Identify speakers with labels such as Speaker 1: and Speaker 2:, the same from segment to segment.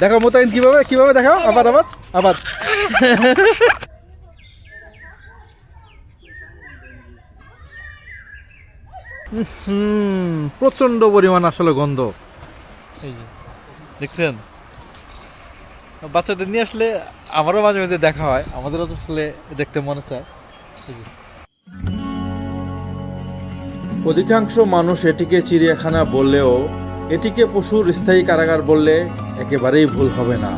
Speaker 1: দেখো মোতায়েন কীভাবে কীভাবে দেখাও? আবার আবার আবার প্রচণ্ড পরিমাণ আসলে গন্ধ। দেখছেন? বাচ্চাদের নিয়ে আসলে আমারও মাঝে মাঝে দেখা হয়, আমাদেরও তো আসলে দেখতে মনে চায়।
Speaker 2: অধিকাংশ মানুষ এটিকে চিড়িয়াখানা বললেও, এটিকে পশুর স্থায়ী কারাগার বললে একেবারেই ভুল হবে না।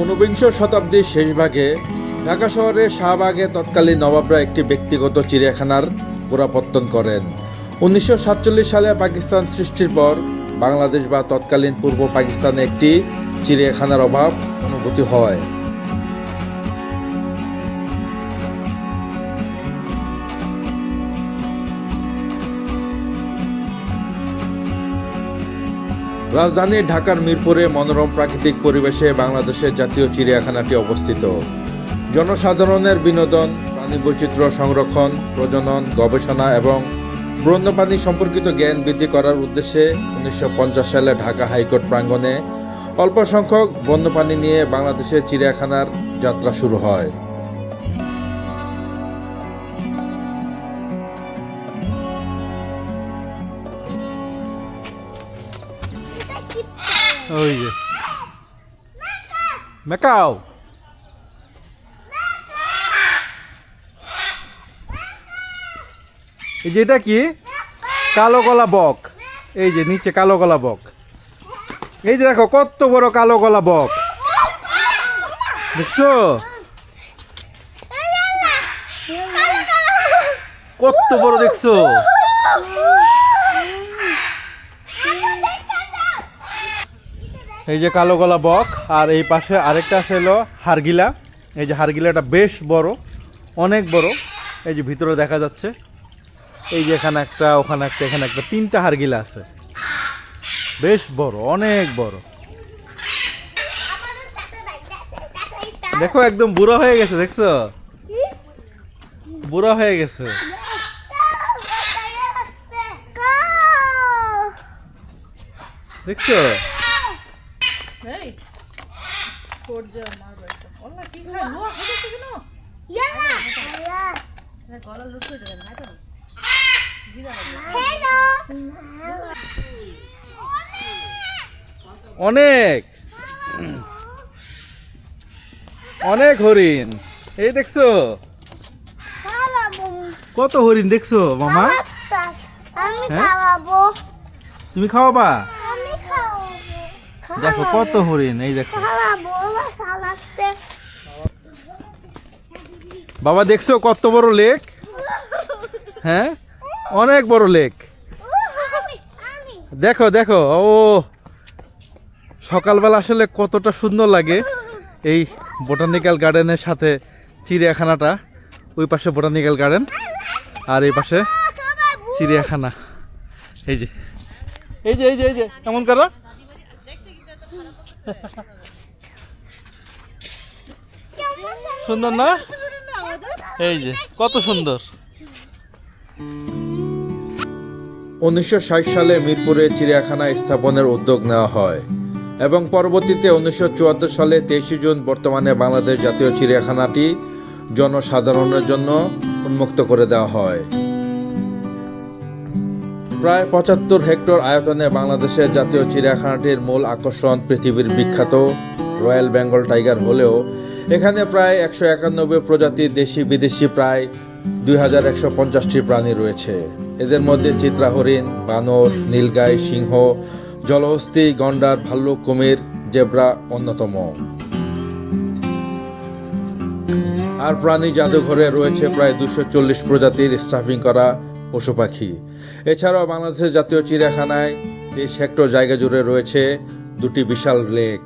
Speaker 2: ঊনবিংশ শতাব্দীর শেষভাগে ঢাকা শহরের শাহবাগে তৎকালীন নবাবরা একটি ব্যক্তিগত চিড়িয়াখানার গোড়াপত্তন করেন। উনিশশো সাতচল্লিশ সালে পাকিস্তান সৃষ্টির পর বাংলাদেশ বা তৎকালীন পূর্ব পাকিস্তানে একটি চিড়িয়াখানার অভাব অনুভূতি হয়। রাজধানী ঢাকার মিরপুরে মনোরম প্রাকৃতিক পরিবেশে বাংলাদেশের জাতীয় চিড়িয়াখানাটি অবস্থিত। জনসাধারণের বিনোদন প্রাণী বৈচিত্র্য সংরক্ষণ, প্রজনন, গবেষণা এবং বন্যপ্রাণী সম্পর্কিত জ্ঞান বৃদ্ধি করার উদ্দেশ্যে উনিশশো পঞ্চাশ সালে ঢাকা হাইকোর্ট প্রাঙ্গণে অল্প সংখ্যক বন্যপ্রাণী নিয়ে বাংলাদেশের চিড়িয়াখানার যাত্রা শুরু হয়।
Speaker 1: ওই যে। মেকাও। এই যে এটা কি? কালো গলা বক। এই যে নিচে কালো গলা বক। এই যে দেখো, কত বড় কালো গলা বক। দেখছ? কত বড় দেখছ? এই যে কালো গলা বক, আর এই পাশে আরেকটা আছে হলো হারগিলা। এই যে হারগিলাটা বেশ বড়, অনেক বড়। এই যে ভিতরে দেখা যাচ্ছে। এই যে এখানে একটা ওখানে একটা এখানে একটা তিনটা হারগিলা আছে। বেশ বড় অনেক বড়। দেখো একদম বুড়ো হয়ে গেছে দেখছ? বুড়ো হয়ে গেছে। দেখছ?
Speaker 3: এই কোট যা মার বাড়িতে ওলা কি খায়? লো খাইতে কেন গলা লুট করে দেবেন না তো
Speaker 1: অনেক। অনেক হরিণ। এই দেখছ? কত হরিণ দেখছ, মামা? হ্যাঁ? তুমি খাওয়াবা? দেখো, কত হরিণ, এই দেখো। বাবা, দেখছ কত বড় লেক? হ্যাঁ? অনেক বড় লেক। দেখো দেখো, ও। সকালবেলা আসলে কতটা সুন্দর লাগে এই বোটানিক্যাল গার্ডেনের সাথে চিড়িয়াখানাটা, ওই পাশে বোটানিক্যাল গার্ডেন আর এই পাশে চিড়িয়াখানা। এই যে এই যে এই যে এই যে, কেমন করো? সুন্দর না? এই যে, কত সুন্দর।
Speaker 2: উনিশশো ষাট সালে মিরপুরে চিড়িয়াখানা স্থাপনের উদ্যোগ নেওয়া হয় এবং পরবর্তীতে উনিশশো চুয়াত্তর সালে তেইশে জুন বর্তমানে বাংলাদেশ জাতীয় চিড়িয়াখানাটি জনসাধারণের জন্য উন্মুক্ত করে দেওয়া হয়। প্রায় পঁচাত্তর হেক্টর আয়তনে বাংলাদেশের জাতীয় চিড়িয়াখানাটির মূল আকর্ষণ পৃথিবীর বিখ্যাত রয়্যাল বেঙ্গল টাইগার হলেও এখানে প্রায় একশো একানব্বই প্রজাতির দেশি বিদেশি প্রায় দুই হাজার একশো পঞ্চাশটি প্রাণী রয়েছে। এদের মধ্যে চিত্রা হরিণ বানর, নীলগাই, সিংহ, জলহস্তি, গন্ডার, ভাল্লুক, কুমির, জেব্রা অন্যতম। আর প্রাণী জাদুঘরে রয়েছে প্রায় দুশো চল্লিশ প্রজাতির স্টাফিং করা পশু পাখি। এছাড়াও বাংলাদেশের জাতীয় চিড়িয়াখানায় তেইশ হেক্টর জায়গা জুড়ে রয়েছে দুটি বিশাল লেক।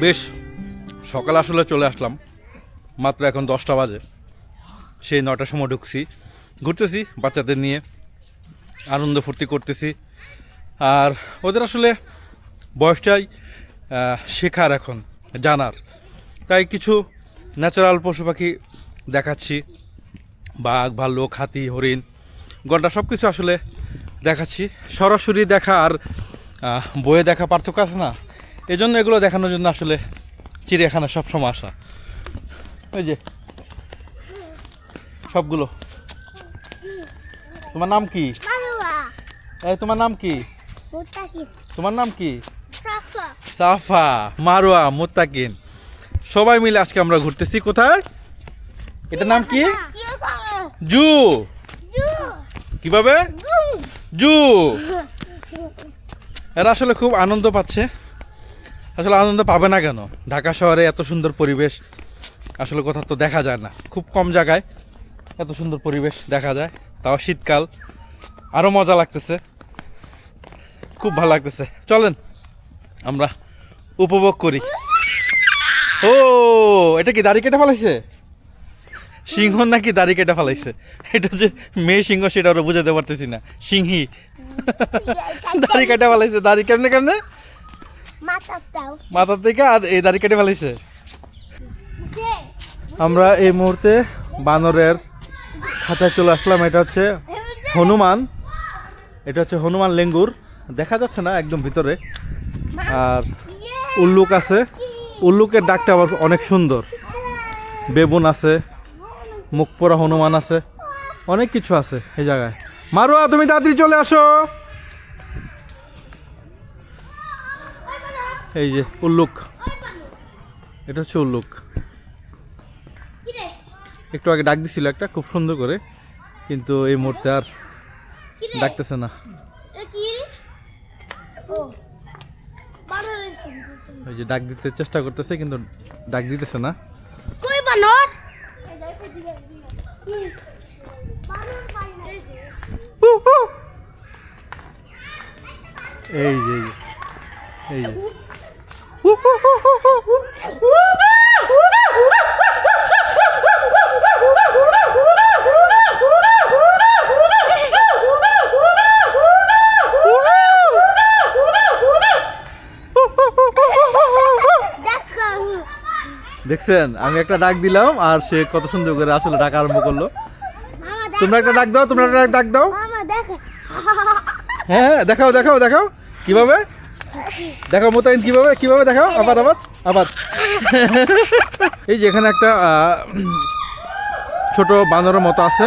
Speaker 1: বেশ, সকাল আসলে চলে আসলাম। মাত্র এখন দশটা বাজে।
Speaker 2: সেই নটার সময় ঢুকছি। ঘুরতেছি বাচ্চাদের নিয়ে। আনন্দ ফুর্তি করতেছি। আর ওদের আসলে বয়সটাই শেখার এখন, জানার। তাই কিছু ন্যাচারাল পশু পাখি দেখাচ্ছি। বাঘ, ভাল্লুক, হাতি, হরিণ, গন্ডা সব কিছু আসলে দেখাচ্ছি। সরাসরি দেখা আর বইয়ে দেখা পার্থক্য আছে না? এজন্য এগুলো দেখানোর জন্য আসলে চিড়িয়াখানা সবসময় আসা। ওই যে। সবগুলো। তোমার নাম কি? এই তোমার নাম কি? তোমার নাম কি?
Speaker 1: সাফা।
Speaker 2: মারোয়া মোত্তাকিন। সবাই মিলে আজকে আমরা ঘুরতেছি কোথায়? এটার নাম কি?
Speaker 1: কি
Speaker 2: জু। কীভাবে?
Speaker 1: জু।
Speaker 2: এরা আসলে খুব আনন্দ পাচ্ছে। আসলে আনন্দ পাবে না কেন? ঢাকা শহরে এত সুন্দর পরিবেশ। আসলে কোথাও তো দেখা যায় না। খুব কম জায়গায় এত সুন্দর পরিবেশ দেখা যায় তাও শীতকাল। আরও মজা লাগতেছে। খুব ভালো লাগতেছে। চলেন আমরা উপভোগ করি। ও এটা কি দাড়ি কেটে ফেলাইছে? সিংহ নাকি দাড়ি কেটে ফেলাইছে? এটা যে মেয়ে সিংহ সেটা ওরা বুঝাতে পারতেছি না। সিংহি। দাড়ি কেটে ফেলাইছে। দাড়ি কেমনে কেমনে?
Speaker 1: মাথা
Speaker 2: মাথার থেকে আর এই দাড়ি কেটে ফেলাইছে। আমরা এই মুহূর্তে বানরের খাঁচায় চলে আসলাম। এটা হচ্ছে হনুমান। এটা হচ্ছে হনুমান লেঙ্গুর। দেখা যাচ্ছে না একদম ভিতরে। আর উল্লুক আছে। উল্লুকের ডাকটা আবার অনেক সুন্দর। বেবুন আছে। মুখ পোড়া হনুমান আছে। অনেক কিছু আছে এই জায়গায়। মারুয়া, তুমি তাড়াতাড়ি চলে আসো। এই যে উল্লুক। এটা হচ্ছে উল্লুক। একটু আগে ডাক দিছিল একটা খুব সুন্দর করে। কিন্তু এই মুহূর্তে আর ডাকতেছে না। ওই যে ডাক দিতে চেষ্টা করতেছে কিন্তু ডাক দিতেছে না।
Speaker 1: কই বানর বানর পাই না
Speaker 2: এই যে এই যে, দেখছেন আমি একটা ডাক দিলাম আর সে কত সুন্দর করে আসলে ডাক আরম্ভ করল। তোমরা একটা ডাক দাও তোমরা একটা ডাক দাও। হ্যাঁ হ্যাঁ দেখাও দেখাও দেখাও। কীভাবে? দেখাও মোতায়েন কীভাবে কীভাবে দেখাও? আবার আবার আবার এই যে এখানে একটা ছোট বানরের মতো আছে।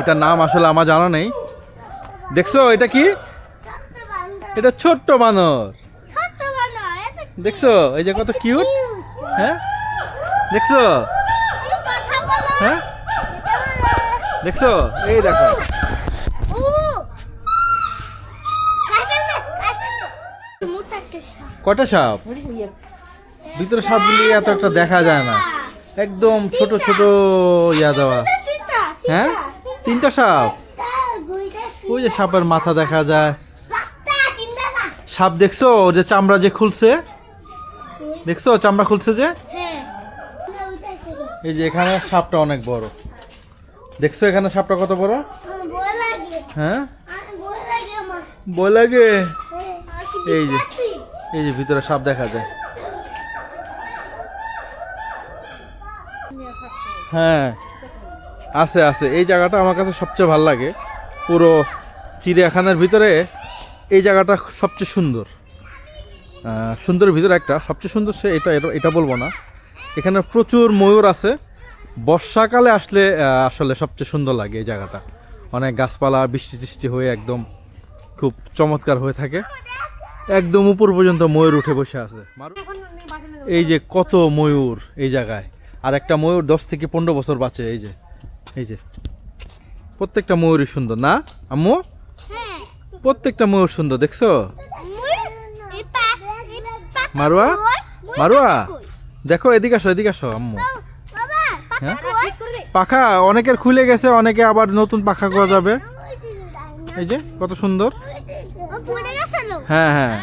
Speaker 2: এটার নাম আসলে আমার জানা নেই। দেখছ এটা কি? এটা ছোট্ট বানর। দেখছ এই যে কত কিউট হ্যাঁ? দেখছ? হ্যাঁ? দেখছ? এই দেখো। কটা সাপ? ভিতরে সাপগুলি এত একটা দেখা যায় না। একদম ছোট ছোট ইয়া দেওয়া। হ্যাঁ? তিনটা সাপ? ওই যে সাপের মাথা দেখা যায়। সাপ দেখছ? যে চামড়া যে খুলছে? দেখছ চামড়া খুলছে যে?
Speaker 1: হ্যাঁ।
Speaker 2: এই যে এখানে সাপটা অনেক বড়। দেখছ এখানে সাপটা কত বড়? হ্যাঁ? বই লাগে
Speaker 1: হ্যাঁ
Speaker 2: এই যে এই যে ভিতরে সাপ দেখা যায়। হ্যাঁ আছে আছে। এই জায়গাটা আমার কাছে সবচেয়ে ভালো লাগে। পুরো চিড়িয়াখানার ভিতরে এই জায়গাটা সবচেয়ে সুন্দর। আহ, সুন্দরের ভিতরে একটা। সবচেয়ে সুন্দর সে এটা এটা- বলব না। এখানে প্রচুর ময়ূর আছে। বর্ষাকালে আসলে আসলে সবচেয়ে সুন্দর লাগে এই জায়গাটা। অনেক গাছপালা বৃষ্টি টিষ্টি হয়ে একদম খুব চমৎকার হয়ে থাকে। একদম উপর পর্যন্ত ময়ূর উঠে বসে আছে। এই যে কত ময়ূর এই জায়গায়। আর একটা ময়ূর দশ থেকে পনেরো বছর বাঁচে এই যে। এই যে। প্রত্যেকটা ময়ূরই সুন্দর না? আম্মু?
Speaker 1: হ্যাঁ।
Speaker 2: প্রত্যেকটা ময়ূর সুন্দর দেখছ? মারুয়া? মারুয়া? দেখো এদিকে আসো এদিকে আসো আম্মু। হ্যাঁ? পাখা অনেকের খুলে গেছে অনেকে আবার নতুন পাখা করা যাবে। এই যে কত সুন্দর।
Speaker 1: ও পড়ে গেছে লো
Speaker 2: হ্যাঁ হ্যাঁ।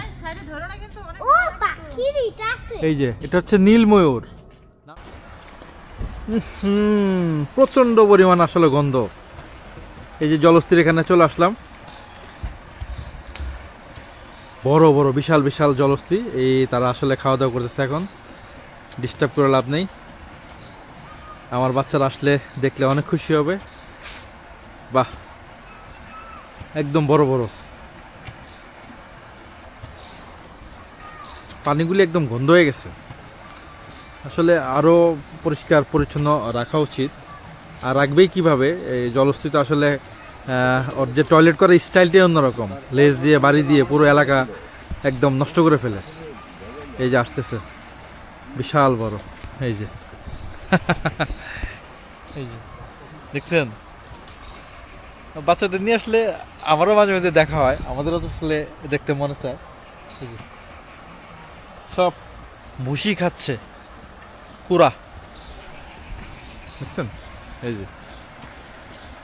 Speaker 1: আছে।
Speaker 2: এই যে এটা হচ্ছে নীল ময়ূর হুম প্রচণ্ড পরিমাণ আসলে গন্ধ। এই যে জলস্থির এখানে চলে আসলাম। বড় বড়, বিশাল বিশাল জলস্থি এই তারা আসলে খাওয়া দাওয়া করতেছে এখন। ডিস্টার্ব করে লাভ নেই। আমার বাচ্চারা আসলে দেখলে অনেক খুশি হবে। বাহ! একদম বড় বড়। পানিগুলি একদম গন্ধ হয়ে গেছে। আসলে আরও পরিষ্কার, পরিচ্ছন্ন রাখা উচিত। আর রাখবেই কীভাবে? এই জলস্থিত আসলে ওর যে টয়লেট করার স্টাইলটাই অন্যরকম। লেজ দিয়ে বাড়ি দিয়ে পুরো এলাকা একদম নষ্ট করে ফেলে। এই যে আসতেছে। বিশাল বড়। এই যে। এই যে। দেখছেন? বাচ্চাদের নিয়ে আসলে আমারও মাঝে মাঝে দেখা হয়। আমাদেরও তো আসলে দেখতে মনে চায়। সব ভুসি খাচ্ছে। পুরা। দেখছেন? এই যে।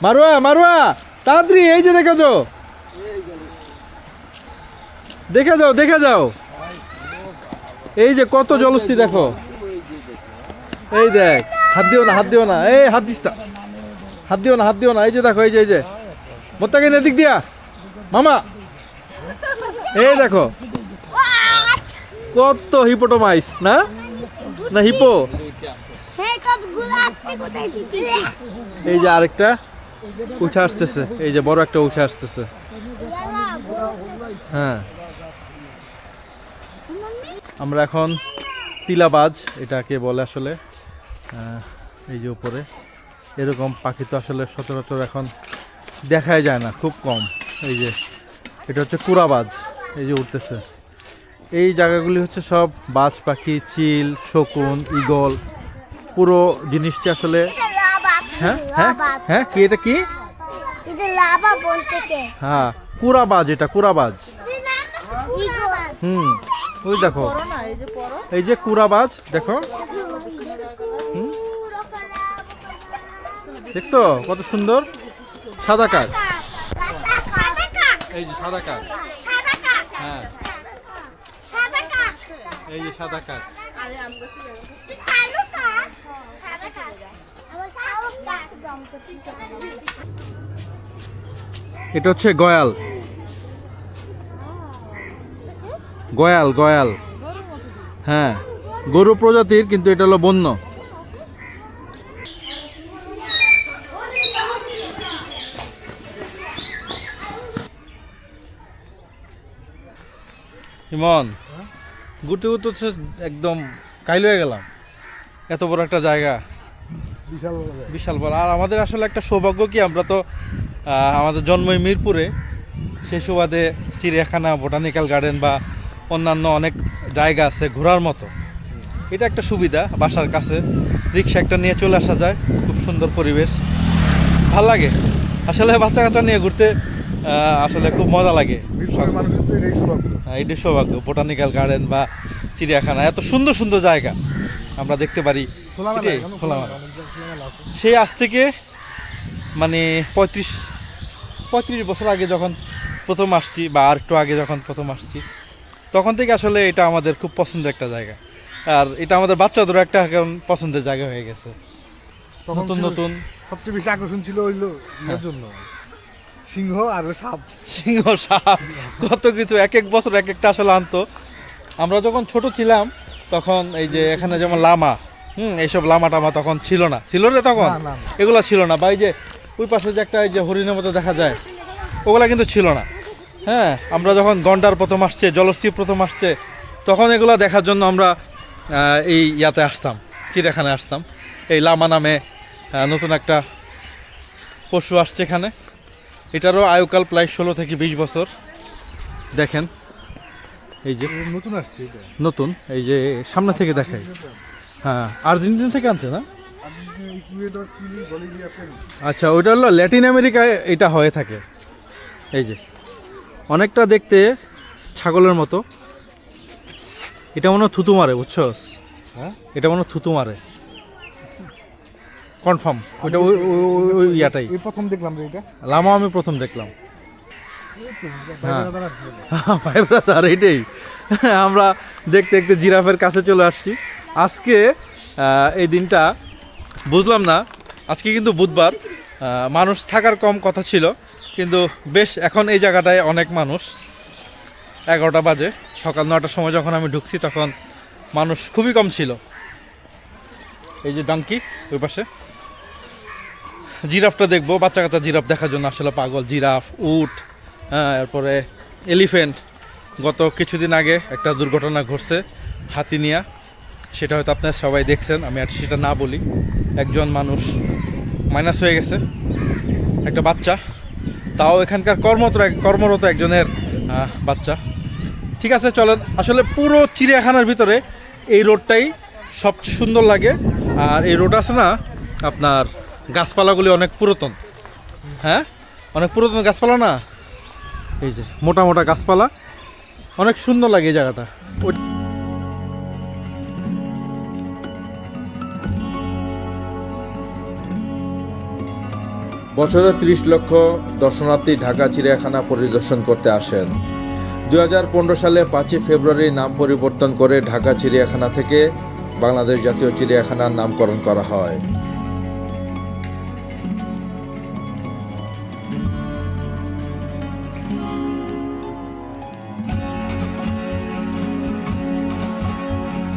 Speaker 2: মারুয়া মারুয়া, তাড়াতাড়ি, এই যে দেখে যাও। দেখে যাও দেখে যাও। এই যে কত জলস্থি, দেখো। এই দেখ, হাত দিও না, হাত দিও না। এই, হাত দিস না। হাত দিও না, হাত দিও না। এই যে দেখো, এই যে এই যে। মোত্তাকিন, এদিক দিয়া। মামা, এই দেখো। কত হিপোটোমাইস না? না হিপো এই যে আরেকটা। উঠে আসতেছে। এই যে বড় একটা উঠে আসতেছে। হ্যাঁ। আমরা এখন তিলাবাজ, এটাকে বলে আসলে এই যে উপরে। এরকম পাখি তো আসলে সচরাচর এখন দেখাই যায় না, খুব কম। এই যে, এটা হচ্ছে কুড়াবাজ, এই যে উঠতেছে। এই জায়গাগুলি হচ্ছে সব বাজ পাখি, চিল, শকুন, ঈগল, পুরো জিনিসটি আসলে হ্যাঁ হ্যাঁ হ্যাঁ কি এটা কি?
Speaker 1: এটা লাভা বলতে কে
Speaker 2: হ্যাঁ কুড়াবাজ এটা কুড়াবাজ। হুম ওই দেখো।
Speaker 3: এই যে
Speaker 2: যে দেখো। দেখছ কত সুন্দর? সাদা
Speaker 1: কাজ
Speaker 2: এই যে সাদা
Speaker 1: কাজ
Speaker 2: হ্যাঁ। এই যে সাদা কাক
Speaker 1: তুই কালো কাক সাদা কাক আমার কালো কাক জমতে
Speaker 2: এটা হচ্ছে গয়াল। গয়াল গয়াল। হ্যাঁ গরু প্রজাতির, কিন্তু এটা হলো বন্য। ইমন ঘুরতে ঘুরতে হচ্ছে একদম কাইল হয়ে গেলাম। এত বড় একটা জায়গা। বিশাল বড় আর আমাদের আসলে একটা সৌভাগ্য কি আমরা তো আমাদের জন্মই মিরপুরে। সেই সুবাদে চিড়িয়াখানা বোটানিক্যাল গার্ডেন বা অন্যান্য অনেক জায়গা আছে ঘোরার মতো। এটা একটা সুবিধা বাসার কাছে রিক্সা একটা নিয়ে চলে আসা যায় খুব সুন্দর পরিবেশ। ভালো লাগে। আসলে বাচ্চা কাচ্চা নিয়ে ঘুরতে আসলে খুব মজা লাগে।
Speaker 4: এটাই সৌভাগ্য
Speaker 2: বোটানিক্যাল গার্ডেন বা চিড়িয়াখানা। এত সুন্দর সুন্দর জায়গা। আমরা দেখতে পারি। সেই আজ থেকে মানে পঁয়ত্রিশ পঁয়ত্রিশ বছর আগে যখন প্রথম আসছি বা আর একটু আগে যখন প্রথম আসছি তখন থেকে আসলে এটা আমাদের খুব পছন্দের একটা জায়গা। আর এটা আমাদের বাচ্চাদেরও একটা কারণ পছন্দের জায়গা হয়ে গেছে। নতুন নতুন।
Speaker 4: সবচেয়ে বেশি আকর্ষণ ছিল হইল এর জন্য। সিংহ আর সাপ।
Speaker 2: সিংহ সাপ কত কিছু। এক এক বছর এক একটা আসলে আনতো। আমরা যখন ছোট ছিলাম তখন এই যে এখানে যেমন লামা হুম এইসব লামা টামা তখন ছিল না। ছিল রে তখন। এগুলো ছিল না। বা এই যে ওই পাশে যে একটা এই যে হরিণের মতো দেখা যায় ওগুলা কিন্তু ছিল না। হ্যাঁ আমরা যখন গন্ডার প্রথম আসছে জলস্থি প্রথম আসছে তখন এগুলো দেখার জন্য আমরা এই ইয়াতে আসতাম চিড়িয়াখানায় আসতাম। এই লামা নামে নতুন একটা পশু আসছে এখানে। এটারও আয়ুকাল প্রায় ষোলো থেকে বিশ বছর। দেখেন এই যে
Speaker 4: নতুন আসছে
Speaker 2: নতুন এই যে সামনে থেকে দেখাই। হ্যাঁ আর্জেন্টিনা থেকে আনছে না? আচ্ছা ওইটা হলো ল্যাটিন আমেরিকায় এটা হয়ে থাকে। এই যে অনেকটা দেখতে ছাগলের মতো। এটা মনে হয় থুতু মারে বুঝছস
Speaker 4: হ্যাঁ?
Speaker 2: এটা মনে থুতু মারে। কনফার্ম ওইটা ওই ইয়াটাই।
Speaker 4: প্রথম দেখলাম রে এটা।
Speaker 2: লামা আমি প্রথম দেখলাম হ্যাঁ।
Speaker 4: বাইরে দাঁড়া আসছে।
Speaker 2: ভাই ব্রাদার এইটাই আমরা দেখতে দেখতে জিরাফের কাছে চলে আসছি। আজকে এই দিনটা বুঝলাম না। আজকে কিন্তু বুধবার। মানুষ থাকার কম কথা ছিল কিন্তু বেশ এখন এই জায়গাটায় অনেক মানুষ। এগারোটা বাজে। সকাল নটার সময় যখন আমি ঢুকছি তখন মানুষ খুবই কম ছিল। এই যে ডাঙ্কি ওই পাশে। জিরাফটা দেখব। বাচ্চা কাচ্চা জিরাফ দেখার জন্য আসলে পাগল। জিরাফ উট হ্যাঁ এরপরে এলিফেন্ট গত কিছুদিন আগে একটা দুর্ঘটনা ঘটছে হাতি নিয়া সেটা হয়তো আপনারা সবাই দেখছেন, আমি আর সেটা না বলি। একজন মানুষ মাইনাস হয়ে গেছে, একটা বাচ্চা। তাও এখানকার কর্মরত কর্মরত একজনের বাচ্চা। ঠিক আছে, চলেন। আসলে পুরো চিড়িয়াখানার ভিতরে এই রোডটাই সবচেয়ে সুন্দর লাগে। আর এই রোড আছে না, আপনার গাছপালাগুলি অনেক পুরাতন। হ্যাঁ? অনেক পুরাতন গাছপালা না? এই যে, মোটা মোটা গাছপালা। অনেক সুন্দর লাগে এই জায়গাটা।
Speaker 5: বছরে ত্রিশ লক্ষ দর্শনার্থী ঢাকা, চিড়িয়াখানা পরিদর্শন করতে আসেন। দু হাজার পনেরো সালে পাঁচই ফেব্রুয়ারি নাম পরিবর্তন করে ঢাকা, চিড়িয়াখানা থেকে বাংলাদেশ জাতীয় চিড়িয়াখানার নামকরণ করা হয়।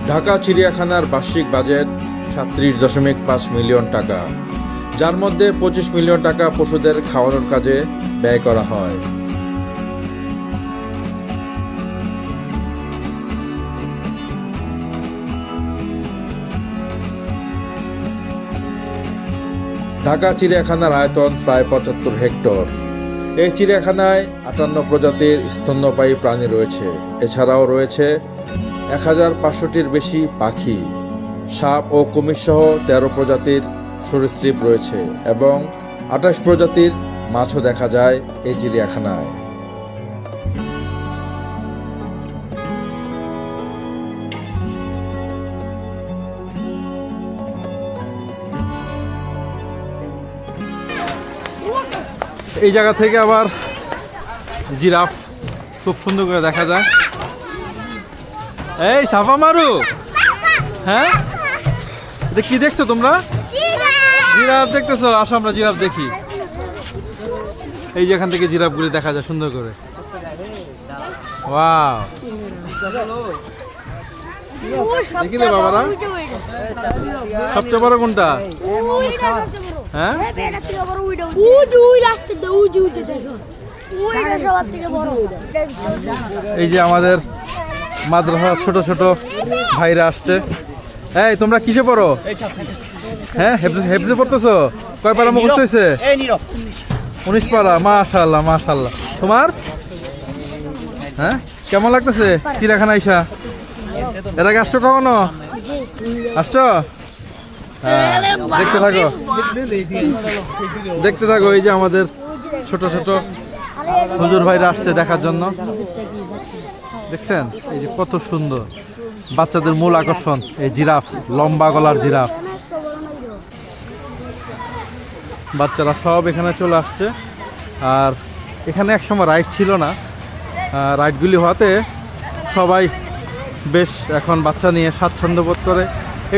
Speaker 5: ঢাকা চিড়িয়াখানার বার্ষিক বাজেট সাত্রিশ দশমিক পাঁচ মিলিয়ন টাকা। যার মধ্যে পঁচিশ মিলিয়ন টাকা পশুদের খাওয়ানোর কাজে ব্যয় করা হয়। ঢাকা চিড়িয়াখানার আয়তন প্রায় পঁচাত্তর হেক্টর। এই চিড়িয়াখানায় আটান্ন প্রজাতির স্তন্যপায়ী প্রাণী রয়েছে। এছাড়াও রয়েছে এক হাজার পাঁচশোটির বেশি পাখি, সাপ ও কুমির সহ তেরো প্রজাতির সরীসৃপ রয়েছে এবং আঠাশ প্রজাতির মাছও দেখা যায় এই চিড়িয়াখানায়।
Speaker 2: এই জায়গা থেকে আবার জিরাফ খুব সুন্দর করে দেখা যায়। এই, সাফা মারু। হ্যাঁ? এটা কি দেখছ তোমরা? জিরাফ দেখতেছো? আসো আমরা জিরাফ দেখি। এই যে এখান থেকে জিরাফগুলি দেখা যায় সুন্দর করে। ওয়াও। বাবারা? সবচেয়ে বড় কোনটা? হ্যাঁ? এই যে আমাদের মাদ্রাসার ছোট ছোট ভাইরা আসছে। এই তোমরা কিসে পড়ো? হ্যাঁ হেফজে পড়তেছো? কয় পারা মুখস্থ হয়েছে? উনিশ পারা মাশাল্লাহ মাশাল্লাহ তোমার? হ্যাঁ কেমন লাগতেছে? চিড়াখানা আইসা এর আগে আসছো কখনো? আসছো? হ্যাঁ, দেখতে থাকো। দেখতে থাকো এই যে আমাদের ছোট ছোট হুজুর ভাইরা আসছে দেখার জন্য। দেখছেন? এই যে কত সুন্দর। বাচ্চাদের মূল আকর্ষণ, এই জিরাফ, লম্বা গলার জিরাফ। বাচ্চারা সব এখানে চলে আসছে। আর এখানে একসময় রাইড ছিল না। রাইডগুলি হওয়াতে সবাই বেশ এখন বাচ্চা নিয়ে স্বাচ্ছন্দ্য বোধ করে।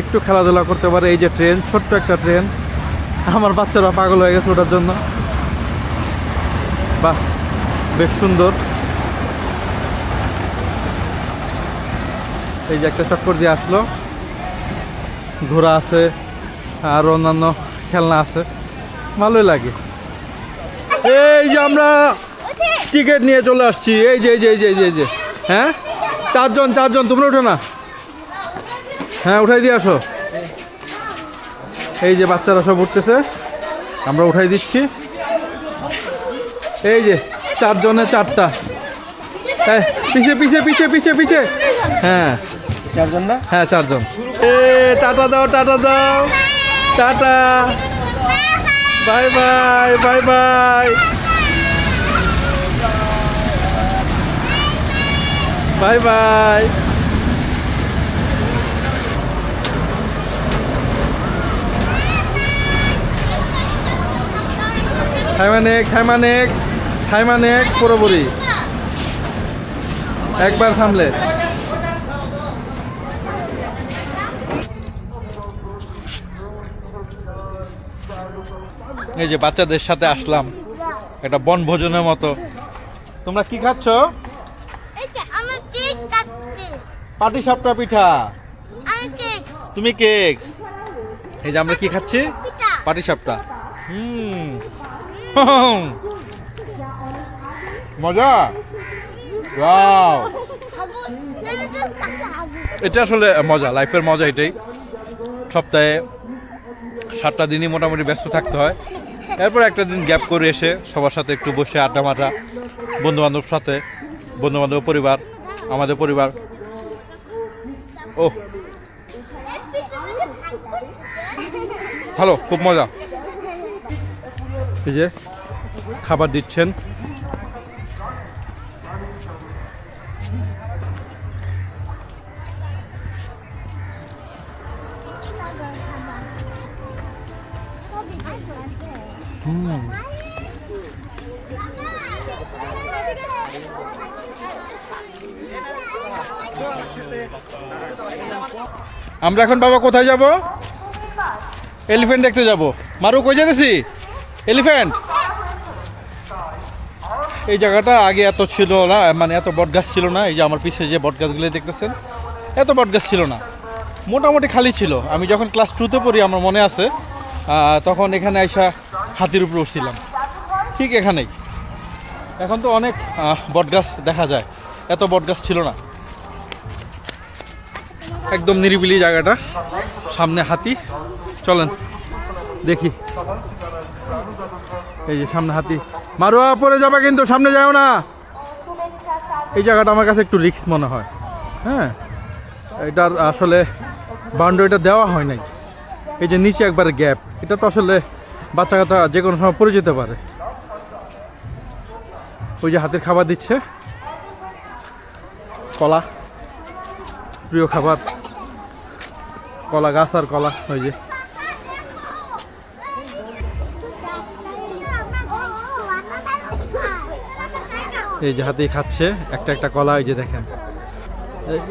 Speaker 2: একটু খেলাধুলা করতে পারে। এই যে ট্রেন, ছোট্ট একটা ট্রেন। আমার বাচ্চারা পাগল হয়ে গেছে ওটার জন্য। বাহ, বেশ সুন্দর। এই যে একটা চক্কর দিয়ে আসলো। ঘোড়া আছে, আর অন্যান্য খেলনা আছে। ভালোই লাগে। এই যে আমরা টিকিট নিয়ে চলে আসছি। এই যে এই যে এই যে এই যে হ্যাঁ? চারজন চারজন, তোমরা উঠো না। হ্যাঁ উঠাই দিয়ে আসো। এই যে বাচ্চারা সব উঠতেছে। আমরা উঠাই দিচ্ছি। এই যে, চারজনে চারটা। হ্যাঁ পিছে পিছে পিছে পিছে পিছে। হ্যাঁ।
Speaker 4: চারজন না?
Speaker 2: হ্যাঁ চারজন। এ, টাটা দাও টাটা দাও। Tata. Bye bye bye bye. Bye bye. থাইমানেক থাইমানেক থাইমানেক পুরোপুরি। একবার থামলে। এই যে বাচ্চাদের সাথে আসলাম। একটা বনভোজনের মতো। তোমরা কি খাচ্ছ? পাটি সাপটা পিঠা। তুমি কেক। এই যে আমরা কি খাচ্ছি? পাটি সাপটা। হুম। মজা? ওয়াও। এটা আসলে মজা লাইফের মজা এটাই। সপ্তাহে সাতটা দিনই মোটামুটি ব্যস্ত থাকতে হয়। এরপর একটা দিন গ্যাপ করে এসে সবার সাথে একটু বসে আড্ডা মারা বন্ধু বান্ধব সাথে বন্ধু বান্ধব পরিবার, আমাদের পরিবার। ও ভালো খুব মজা। এই যে খাবার দিচ্ছেন। হুম। আমরা এখন বাবা কোথায় যাব? এলিফ্যান্ট দেখতে যাব। মারু, কই যেতেছি? এলিফ্যান্ট এই জায়গাটা আগে এত ছিল না মানে এত বটগাছ ছিল না, এই যে আমার পিছে যে বটগাছগুলো দেখতেছেন, এত বটগাছ ছিল না। মোটামুটি খালি ছিল। আমি যখন ক্লাস টুতে পড়ি, আমার মনে আছে তখন এখানে আইসা হাতির উপরে উঠছিলাম। ঠিক এখানেই। এখন তো অনেক বটগাছ দেখা যায়। এত বটগাছ ছিল না। একদম নিরিবিলি জায়গাটা। সামনে হাতি। চলেন, দেখি। এই যে সামনে হাতি। মারুয়া পরে যাবে কিন্তু, সামনে যাও না। এই জায়গাটা আমার কাছে একটু রিস্ক মনে হয়। হ্যাঁ এটার আসলে বাউন্ডারিটা দেওয়া হয় নাই। এই যে নিচে একবারে গ্যাপ, এটা তো আসলে বাচ্চা কাচ্চা যে কোনো সময় পড়ে যেতে পারে। ওই যে হাতের খাবার দিচ্ছে। কলা, প্রিয় খাবার। কলা গাছ আর কলা, ওই যে। এই যে হাতেই খাচ্ছে, একটা একটা কলা ওই যে দেখেন।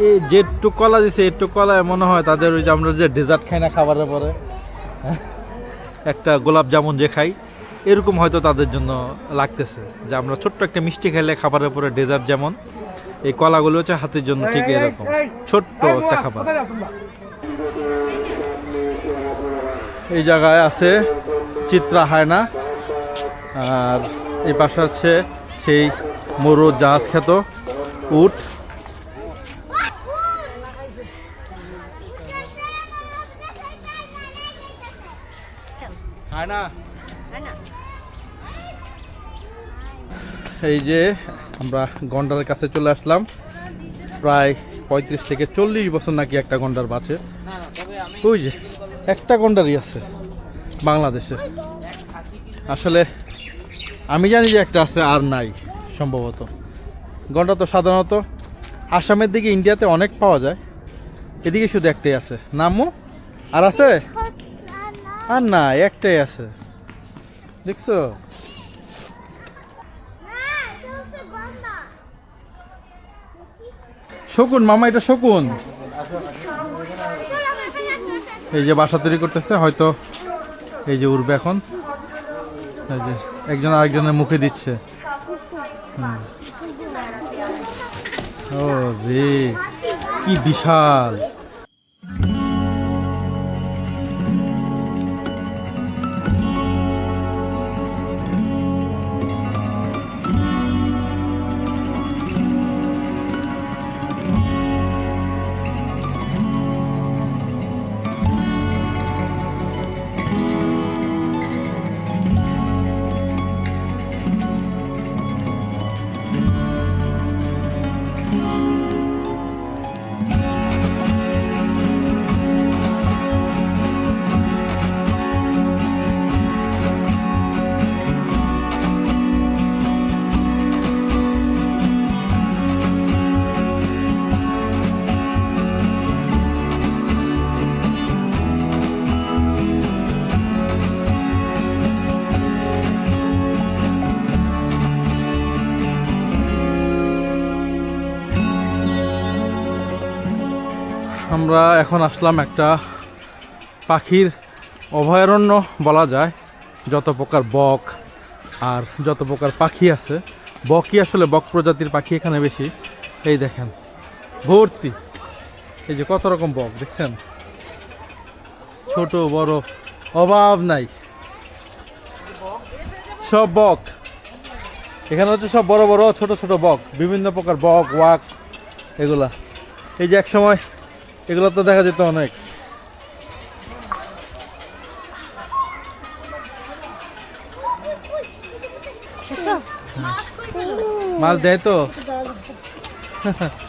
Speaker 2: এই যেটুক কলা দিছে একটু কলায় মনে হয় তাদের ওই যে আমরা যে ডেজার্ট খাই না খাবারের পরে একটা গোলাপ জামুন যে খাই এরকম হয়তো তাদের জন্য লাগতেছে। যে আমরা ছোট্ট একটা মিষ্টি খেলে খাবারের পরে ডেজার্ট যেমন এই কলাগুলো হচ্ছে হাতের জন্য ঠিক এরকম। ছোট্ট একটা খাবার। এই জায়গায় আছে চিত্রা হায়না আর এই পাশে হচ্ছে সেই মরু জাহাজ খ্যাত উট। এই যে আমরা গন্ডারের কাছে চলে আসলাম। প্রায় পঁয়ত্রিশ থেকে চল্লিশ বছর নাকি একটা গন্ডার বাঁচে। ওই যে একটা গন্ডারই আছে বাংলাদেশে। আসলে আমি জানি যে একটা আছে আর নাই সম্ভবত। গন্ডার তো সাধারণত আসামের দিকে ইন্ডিয়াতে অনেক পাওয়া যায়। এদিকে শুধু একটাই আছে। নামও আর আছে? আর না, একটাই আছে। দেখছ? শকুন, মামা, এটা শকুন। এই যে বাসা তৈরি করতেছে, হয়তো এই যে উঠবে এখন। এই যে একজন আরেকজনের মুখে দিচ্ছে। ও রে, কি বিশাল। আমরা এখন আসলাম একটা পাখির অভয়ারণ্য বলা যায়। যত প্রকার বক আর যত প্রকার পাখি আছে, বকই আসলে বক প্রজাতির পাখি এখানে বেশি। এই দেখেন, ভর্তি। এই যে কত রকম বক, দেখছেন? ছোট, বড়, অভাব নাই। সব বক। এখানে হচ্ছে সব বড় বড়, ছোট ছোট বক। বিভিন্ন প্রকার বক, ওয়াক, এগুলা। এই যে এক সময় এগুলো তো দেখা যেত অনেক। মাছ দেয় তো?